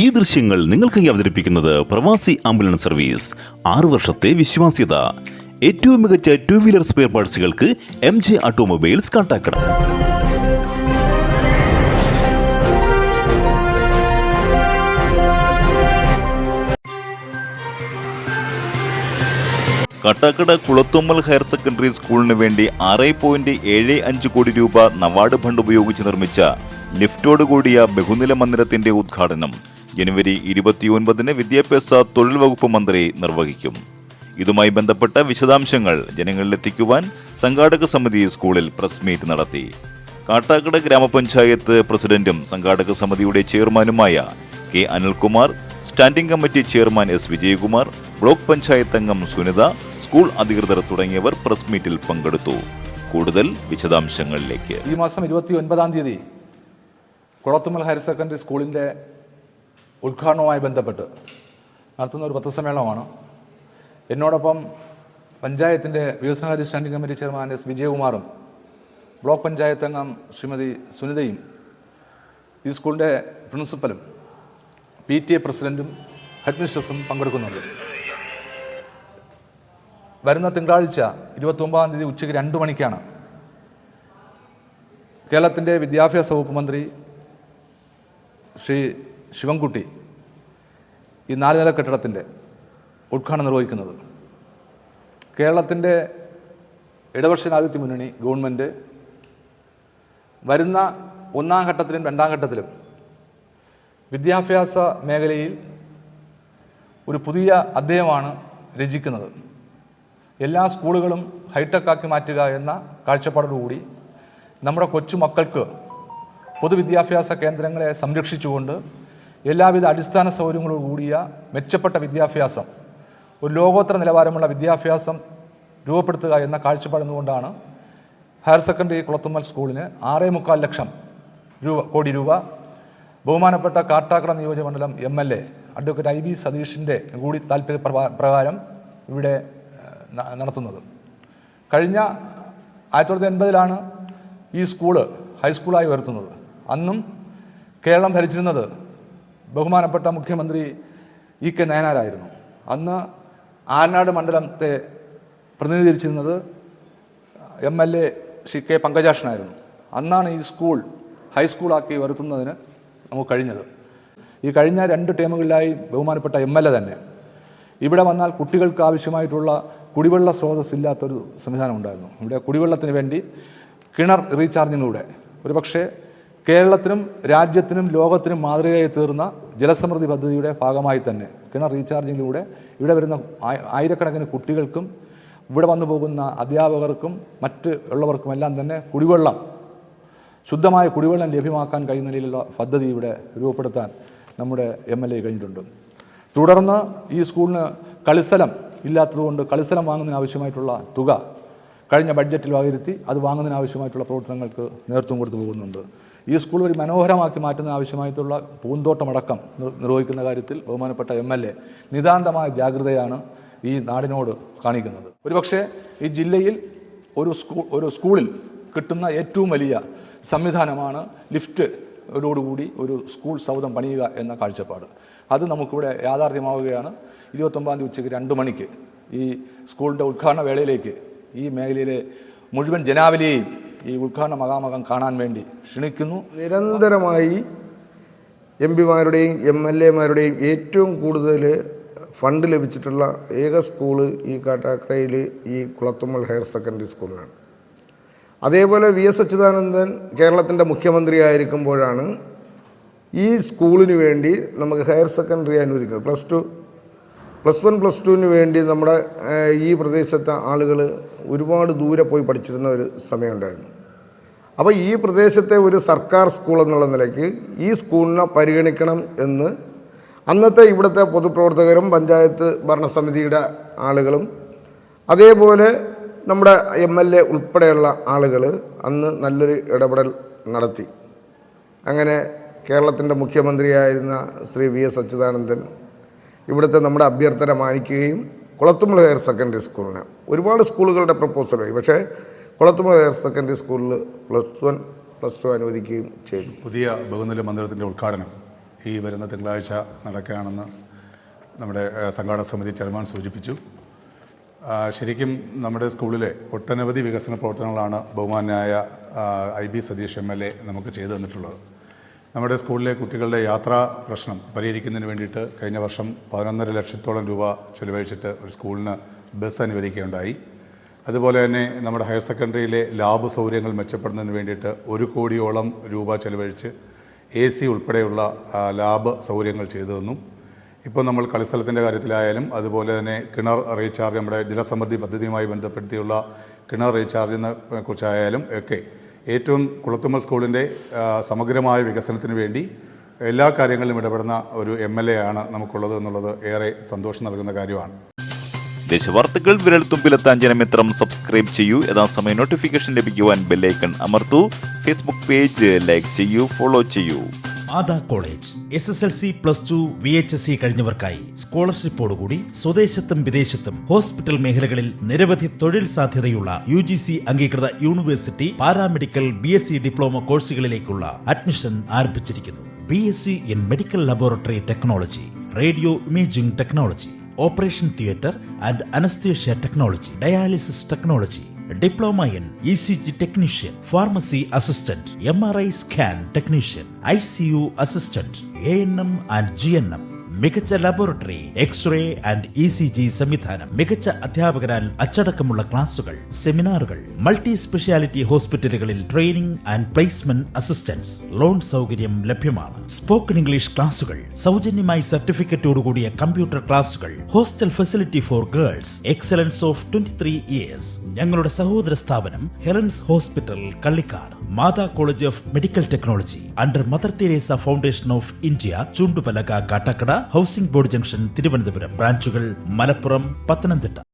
ഈ ദൃശ്യങ്ങൾ നിങ്ങൾക്കായി അവതരിപ്പിക്കുന്നത് പ്രവാസി ആംബുലൻസ് സർവീസ് ആറു വർഷത്തെ വിശ്വാസ്യത ഏറ്റവും മികച്ച two wheeler spare പാർട്സുകൾക്ക് M J automobiles contact Kattakada Kulathummal higher secondary സ്കൂളിന് വേണ്ടി ആറ് പോയിന്റ് ഏഴ് അഞ്ച് കോടി രൂപ നവാർഡ് ഫണ്ട് ഉപയോഗിച്ച് നിർമ്മിച്ച ലിഫ്റ്റോടുകൂടിയ ബഹുനില മന്ദിരത്തിന്റെ ഉദ്ഘാടനം ജനുവരി ഇരുപത്തിയൊൻപതിന് വിദ്യാഭ്യാസ തൊഴിൽ വകുപ്പ് മന്ത്രി നിർവഹിക്കും ഇതുമായി ബന്ധപ്പെട്ട വിശദാംശങ്ങൾ ജനങ്ങളിലെത്തിക്കുവാൻ സംഘാടക സമിതി സ്കൂളിൽ പ്രസ് മീറ്റ് നടത്തി കാട്ടാക്കട ഗ്രാമപഞ്ചായത്ത് പ്രസിഡന്റും സംഘാടക സമിതിയുടെ ചെയർമാനുമായ K Anilkumar standing committee chairman S Vijayakumar block panchayat അംഗം സുനിത സ്കൂൾ അധികൃതർ തുടങ്ങിയവർ പ്രസ് മീറ്റിൽ പങ്കെടുത്തു കൂടുതൽ വിശദാംശങ്ങളിലേക്ക് ഈ മാസം ഇരുപത്തി ഒൻപതാം തീയതി കുളത്തുമൽ ഹയർ സെക്കൻഡറി സ്കൂളിൻ്റെ ഉദ്ഘാടനവുമായി ബന്ധപ്പെട്ട് നടത്തുന്ന ഒരു പത്രസമ്മേളനമാണ് എന്നോടൊപ്പം പഞ്ചായത്തിൻ്റെ വികസനകാര്യ സ്റ്റാൻഡിംഗ് കമ്മിറ്റി ചെയർമാൻ എസ് വിജയകുമാറും ബ്ലോക്ക് പഞ്ചായത്ത് അംഗം ശ്രീമതി സുനിതയും ഈ സ്കൂളിൻ്റെ പ്രിൻസിപ്പലും പി ടി എ പ്രസിഡൻറ്റും ഹെഡ്മിസ്ട്രസും പങ്കെടുക്കുന്നുണ്ട് വരുന്ന തിങ്കളാഴ്ച ഇരുപത്തൊമ്പതാം തീയതി ഉച്ചയ്ക്ക് രണ്ട് മണിക്കാണ് കേരളത്തിൻ്റെ വിദ്യാഭ്യാസ വകുപ്പ് മന്ത്രി ശ്രീ ശിവൻകുട്ടി ഈ നാല് നില കെട്ടിടത്തിൻ്റെ ഉദ്ഘാടനം നിർവഹിക്കുന്നത് കേരളത്തിൻ്റെ ഇടപക്ഷജനാധിപത്യ മുന്നണി ഗവൺമെൻറ് വരുന്ന ഒന്നാം ഘട്ടത്തിലും രണ്ടാം ഘട്ടത്തിലും വിദ്യാഭ്യാസ മേഖലയിൽ ഒരു പുതിയ അദ്ദേഹമാണ് രചിക്കുന്നത് എല്ലാ സ്കൂളുകളും ഹൈടെക് ആക്കി മാറ്റുക എന്ന കാഴ്ചപ്പാടോടുകൂടി നമ്മുടെ കൊച്ചുമക്കൾക്ക് പൊതുവിദ്യാഭ്യാസ കേന്ദ്രങ്ങളെ സംരക്ഷിച്ചുകൊണ്ട് എല്ലാവിധ അടിസ്ഥാന സൗകര്യങ്ങളോട് കൂടിയ മെച്ചപ്പെട്ട വിദ്യാഭ്യാസം ഒരു ലോകോത്തര നിലവാരമുള്ള വിദ്യാഭ്യാസം രൂപപ്പെടുത്തുക എന്ന കാഴ്ചപ്പാടുന്നുകൊണ്ടാണ് ഹയർ സെക്കൻഡറി കുളത്തുമ്മൽ സ്കൂളിന് ആറേ മുക്കാൽ ലക്ഷം രൂപ കോടി രൂപ ബഹുമാനപ്പെട്ട കാട്ടാക്കട നിയോജകമണ്ഡലം M L A advocate I B സതീഷിൻ്റെ കൂടി താല്പര്യ പ്രകാരം ഇവിടെ നടത്തുന്നത് കഴിഞ്ഞ ആയിരത്തി തൊള്ളായിരത്തി എൺപതിലാണ് ഈ സ്കൂള് ഹൈസ്കൂളായി ഉയർത്തുന്നത് അന്നും കേരളം ഭരിച്ചിരുന്നത് ബഹുമാനപ്പെട്ട മുഖ്യമന്ത്രി ഇ കെ നയനാരായിരുന്നു അന്ന് ആനാട് മണ്ഡലത്തെ പ്രതിനിധീകരിച്ചിരുന്നത് M L A Shri K പങ്കജാഷനായിരുന്നു അന്നാണ് ഈ സ്കൂൾ ഹൈസ്കൂളാക്കി വരുത്തുന്നതിന് നമുക്ക് കഴിഞ്ഞത് ഈ കഴിഞ്ഞ രണ്ട് ടീമുകളിലായി ബഹുമാനപ്പെട്ട എം എൽ എ തന്നെ ഇവിടെ വന്നാൽ കുട്ടികൾക്ക് ആവശ്യമായിട്ടുള്ള കുടിവെള്ള ഇല്ലാത്തൊരു സംവിധാനം ഉണ്ടായിരുന്നു ഇവിടെ കുടിവെള്ളത്തിന് വേണ്ടി കിണർ റീചാർജിലൂടെ ഒരുപക്ഷേ കേരളത്തിനും രാജ്യത്തിനും ലോകത്തിനും മാതൃകയായി തീർന്ന ജലസമൃദ്ധി പദ്ധതിയുടെ ഭാഗമായി തന്നെ കിണർ റീചാർജിങ്ങിലൂടെ ഇവിടെ വരുന്ന ആയിരക്കണക്കിന് കുട്ടികൾക്കും ഇവിടെ വന്നു പോകുന്ന അധ്യാപകർക്കും മറ്റ് ഉള്ളവർക്കും എല്ലാം തന്നെ കുടിവെള്ളം ശുദ്ധമായ കുടിവെള്ളം ലഭ്യമാക്കാൻ കഴിയുന്ന നിലയിലുള്ള പദ്ധതി ഇവിടെ രൂപപ്പെടുത്താൻ നമ്മുടെ എം എൽ എ കഴിഞ്ഞിട്ടുണ്ട് തുടർന്ന് ഈ സ്കൂളിന് കളിസ്ഥലം ഇല്ലാത്തതുകൊണ്ട് കളിസ്ഥലം വാങ്ങുന്നതിന് ആവശ്യമായിട്ടുള്ള തുക കഴിഞ്ഞ ബഡ്ജറ്റിൽ വകരുത്തി അത് വാങ്ങുന്നതിന് ആവശ്യമായിട്ടുള്ള പ്രവർത്തനങ്ങൾക്ക് നേതൃത്വം കൊടുത്തു പോകുന്നുണ്ട് ഈ സ്കൂൾ ഒരു മനോഹരമാക്കി മാറ്റുന്ന ആവശ്യമായിട്ടുള്ള പൂന്തോട്ടമടക്കം നിർവഹിക്കുന്ന കാര്യത്തിൽ ബഹുമാനപ്പെട്ട എം എൽ എ നിതാന്തമായ ജാഗ്രതയാണ് ഈ നാടിനോട് കാണിക്കുന്നത് ഒരുപക്ഷെ ഈ ജില്ലയിൽ ഒരു സ്കൂൾ ഒരു സ്കൂളിൽ കിട്ടുന്ന ഏറ്റവും വലിയ സംവിധാനമാണ് ലിഫ്റ്റ് ോടുകൂടി ഒരു സ്കൂൾ സൗധം പണിയുക എന്ന കാഴ്ചപ്പാട് അത് നമുക്കിവിടെ യാഥാർത്ഥ്യമാവുകയാണ് ഇരുപത്തൊമ്പതാം തീയതി ഉച്ചയ്ക്ക് രണ്ട് മണിക്ക് ഈ സ്കൂളിൻ്റെ ഉദ്ഘാടന വേളയിലേക്ക് ഈ മേഖലയിലെ മുഴുവൻ ജനാവലിയെയും ഈ ഉദ്ഘാടന മഹാമകം കാണാൻ വേണ്ടി ക്ഷണിക്കുന്നു നിരന്തരമായി എം പിമാരുടെയും എം എൽ എമാരുടെയും ഏറ്റവും കൂടുതൽ ഫണ്ട് ലഭിച്ചിട്ടുള്ള ഏക സ്കൂള് ഈ കാട്ടാക്കടയിൽ ഈ കുളത്തുമ്മൽ ഹയർ സെക്കൻഡറി സ്കൂളിലാണ് അതേപോലെ വി എസ് അച്യുതാനന്ദൻ കേരളത്തിൻ്റെ ആയിരിക്കുമ്പോഴാണ് ഈ സ്കൂളിന് വേണ്ടി നമുക്ക് ഹയർ സെക്കൻഡറി അനുവദിക്കുന്നത് plus two plus one plus ടുവിന് വേണ്ടി നമ്മുടെ ഈ പ്രദേശത്തെ ആളുകൾ ഒരുപാട് ദൂരെ പോയി പഠിച്ചിരുന്ന ഒരു സമയമുണ്ടായിരുന്നു അപ്പോൾ ഈ പ്രദേശത്തെ ഒരു സർക്കാർ സ്കൂൾ എന്നുള്ള നിലയ്ക്ക് ഈ സ്കൂളിനെ പരിഗണിക്കണം എന്ന് അന്നത്തെ ഇവിടുത്തെ പൊതുപ്രവർത്തകരും പഞ്ചായത്ത് ഭരണസമിതിയുടെ ആളുകളും അതേപോലെ നമ്മുടെ എം എൽ എ ഉൾപ്പെടെയുള്ള ആളുകൾ അന്ന് നല്ലൊരു ഇടപെടൽ നടത്തി അങ്ങനെ കേരളത്തിൻ്റെ മുഖ്യമന്ത്രിയായിരുന്ന ശ്രീ വി എസ് അച്യുതാനന്ദൻ ഇവിടുത്തെ നമ്മുടെ അഭ്യർത്ഥന മാനിക്കുകയും കുളത്തുമുള്ള ഹയർ സെക്കൻഡറി സ്കൂളിന് ഒരുപാട് സ്കൂളുകളുടെ പ്രപ്പോസലായി പക്ഷേ കുളത്തുമ്പുഴ ഹയർ സെക്കൻഡറി സ്കൂളിൽ പ്ലസ് വൺ പ്ലസ് ടു അനുവദിക്കുകയും ചെയ്തു പുതിയ ബഹുനില മന്ദിരത്തിൻ്റെ ഉദ്ഘാടനം ഈ വരുന്ന തിങ്കളാഴ്ച നടക്കുകയാണെന്ന് നമ്മുടെ സംഘാടന സമിതി ചെയർമാൻ സൂചിപ്പിച്ചു ശരിക്കും നമ്മുടെ സ്കൂളിലെ ഒട്ടനവധി വികസന പ്രവർത്തനങ്ങളാണ് ബഹുമാനായ I B Satheesh M L A നമുക്ക് ചെയ്തു തന്നിട്ടുള്ളത് നമ്മുടെ സ്കൂളിലെ കുട്ടികളുടെ യാത്രാ പ്രശ്നം പരിഹരിക്കുന്നതിന് വേണ്ടിയിട്ട് കഴിഞ്ഞ വർഷം പതിനൊന്നര ലക്ഷത്തോളം രൂപ ചെലവഴിച്ചിട്ട് ഒരു സ്കൂളിന് ബസ് അനുവദിക്കുകയുണ്ടായി അതുപോലെ തന്നെ നമ്മുടെ ഹയർ സെക്കൻഡറിയിലെ ലാബ് സൗകര്യങ്ങൾ മെച്ചപ്പെടുന്നതിന് വേണ്ടിയിട്ട് ഒരു കോടിയോളം രൂപ ചെലവഴിച്ച് എ സി ഉൾപ്പെടെയുള്ള ലാബ് സൗകര്യങ്ങൾ ചെയ്തു തന്നു ഇപ്പോൾ നമ്മൾ കളിസ്ഥലത്തിൻ്റെ കാര്യത്തിലായാലും അതുപോലെ തന്നെ കിണർ റീചാർജ് നമ്മുടെ ജലസമൃദ്ധി പദ്ധതിയുമായി ബന്ധപ്പെടുത്തിയുള്ള കിണർ റീചാർജിനെ കുറിച്ചായാലും ഒക്കെ ഏറ്റവും കുളത്തുമ്മൽ സ്കൂളിൻ്റെ സമഗ്രമായ വികസനത്തിന് വേണ്ടി എല്ലാ കാര്യങ്ങളിലും ഇടപെടുന്ന ഒരു എം എൽ എ ആണ് നമുക്കുള്ളത് എന്നുള്ളത് ഏറെ സന്തോഷം നൽകുന്ന കാര്യമാണ് ദേശവാർത്തകൾ വിരൽത്തുമ്പിലെത്താൻ ജനമിത്രം സബ്സ്ക്രൈബ് ചെയ്യൂ യഥാസമയം നോട്ടിഫിക്കേഷൻ ലഭിക്കുവാൻ ബെല്ലൈക്കൺ അമർത്തൂ ഫേസ്ബുക്ക് പേജ് ലൈക്ക് ചെയ്യൂ ഫോളോ ചെയ്യൂ Ada college S S L C plus two V H S C കഴിഞ്ഞവർക്കായി സ്കോളർഷിപ്പോടുകൂടി സ്വദേശത്തും വിദേശത്തും ഹോസ്പിറ്റൽ മേഖലകളിൽ നിരവധി തൊഴിൽ സാധ്യതയുള്ള യു ജി സി അംഗീകൃത university paramedical B S C diploma കോഴ്സുകളിലേക്കുള്ള admission ആരംഭിച്ചിരിക്കുന്നു B S C in medical laboratory technology radio imaging technology Operation Theatre and Anesthesia Technology, Dialysis Technology, Diploma in ECG Technician, Pharmacy Assistant, MRI Scan Technician, ICU Assistant, ANM and GNM. മികച്ച laboratory x-ray and E C G സംവിധാനം മികച്ച അധ്യാപകരാൽ അച്ചടക്കമുള്ള ക്ലാസുകൾ സെമിനാറുകൾ multi speciality ഹോസ്പിറ്റലുകളിൽ training and placement assistance loan സൗകര്യം ലഭ്യമാണ് സ്പോക്കൺ ഇംഗ്ലീഷ് ക്ലാസുകൾ സൗജന്യമായി സർട്ടിഫിക്കറ്റോടുകൂടിയ കമ്പ്യൂട്ടർ ക്ലാസുകൾ hostel facility for girls excellence of twenty three years ഞങ്ങളുടെ സഹോദര സ്ഥാപനം Helen's hospital Kallikkad Matha college of medical technology under Mother Teresa foundation of India Chundupalaka Kattakada housing board junction Thiruvananthapuram ബ്രാഞ്ചുകൾ മലപ്പുറം പത്തനംതിട്ട